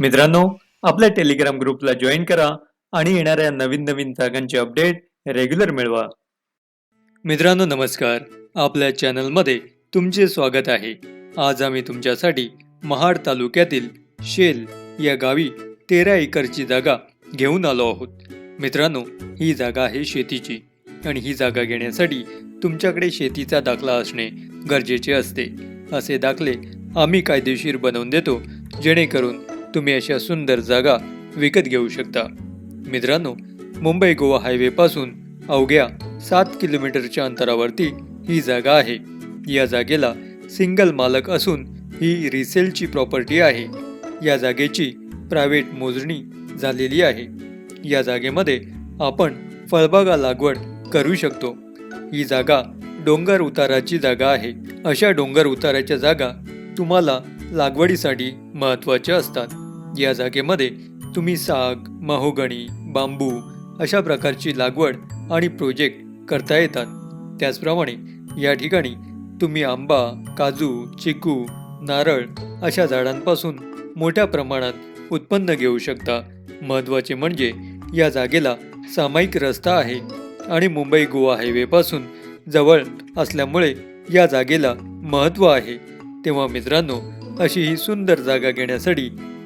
मित्रांनो आपल्या टेलिग्राम ग्रुपला जॉईन करा आणि येणाऱ्या नवीन नवीन जागांचे अपडेट रेग्युलर मिळवा. मित्रांनो नमस्कार. आपल्या चॅनलमध्ये तुमचे स्वागत आहे. आज आम्ही तुमच्यासाठी महाड तालुक्यातील शेल या गावी तेरा एकरची जागा घेऊन आलो आहोत. मित्रांनो ही जागा आहे शेतीची आणि ही जागा घेण्यासाठी तुमच्याकडे शेतीचा दाखला असणे गरजेचे असते. असे दाखले आम्ही कायदेशीर बनवून देतो जेणेकरून तुम्ही अशा सुंदर जागा विकत घेऊ शकता. मित्रांनो मुंबई गोवा हायवेपासून अवघ्या सात किलोमीटरच्या अंतरावरती ही जागा आहे. या जागेला सिंगल मालक असून ही रिसेलची प्रॉपर्टी आहे. या जागेची प्रायव्हेट मोजणी झालेली आहे. या जागेमध्ये आपण फळबागा लागवड करू शकतो. ही जागा डोंगर उताराची जागा आहे. अशा डोंगर उताराच्या जागा तुम्हाला लागवडीसाठी महत्त्वाच्या असतात. या जागेमध्ये तुम्ही साग महोगणी बांबू अशा प्रकारची लागवड आणि प्रोजेक्ट करता येतात. त्याचप्रमाणे या ठिकाणी तुम्ही आंबा काजू चिकू नारळ अशा झाडांपासून मोठ्या प्रमाणात उत्पन्न घेऊ शकता. महत्त्वाचे म्हणजे या जागेला सामायिक रस्ता आहे आणि मुंबई गोवा हायवेपासून जवळ असल्यामुळे या जागेला महत्त्व आहे. तेव्हा मित्रांनो अशी ही सुंदर जागा घेण्यासाठी